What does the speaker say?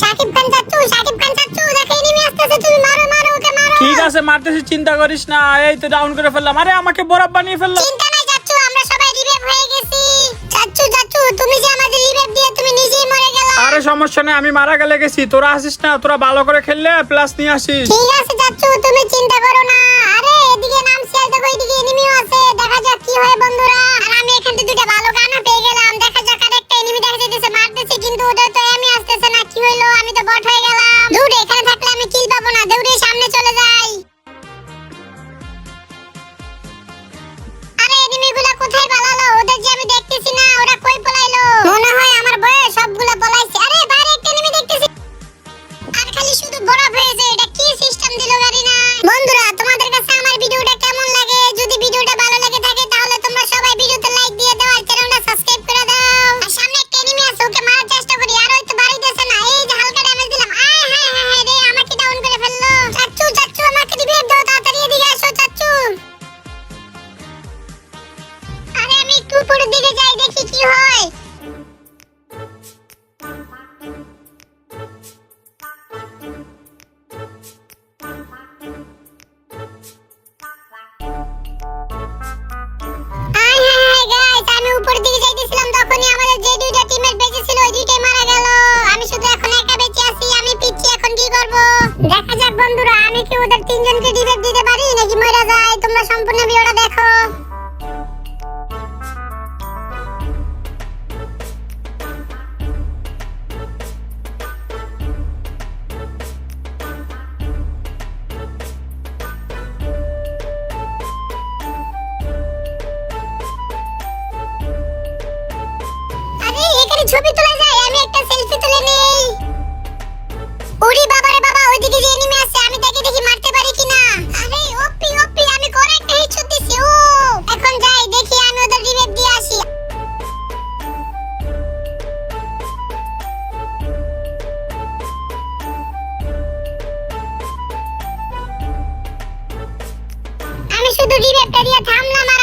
সাকিব খান চাচ্চু সাকিব খান চাচ্চু দেখে এনিমি আসতেছে তুমি মারো মারো ওকে মারো। ঠিক আছে মারতেছি চিন্তা করিস না এই তো ডাউন করে ফেললাম। আরে আমাকে বরফ বানিয়ে ফেলল। চিন্তা নাই চাচ্চু আমরা সবাই রিভাইভ হয়ে গেছি। চাচ্চু চাচ্চু তুমি যে আমাদের রিভাইভ দিয়ে তুমি নিজেই মরে গেলা। আরে সমস্যা নেই আমি মারা গেলে গেছি। তোরা আসিস না তোরা ভালো করে খেললে প্লাস নিয়ে আসিস। ঠিক আছে চাচ্চু তুমি চিন্তা করো না। আরে এদিকে নাম শিয়াল দেখো এদিকে এনিমিও আছে। আছি, আমি পিচ্ছি, এখন কি করব? দেখা যাক বন্ধুরা, আমি কি ওদের তিনজনকে ডিবেট দিতে পারি, নাকি মরে যায়? তোমরা সম্পূর্ণ ভিডিওটা দেখো। ছবি তোলা যায়, আমি একটা সেলফি তুলে নেই। ওরে বাবা রে বাবা, ওইদিকে যে এনিমি আছে, আমি তাকে দেখি মারতে পারি কিনা? আরে ওপি ওপি আমি কোন একটা হেডশট দিছি ও। এখন যাই, দেখি আমি ওদের রিভাইভ দিয়ে আসি। আমি শুধু রিভাইভটা দিয়ে থামলাম, আর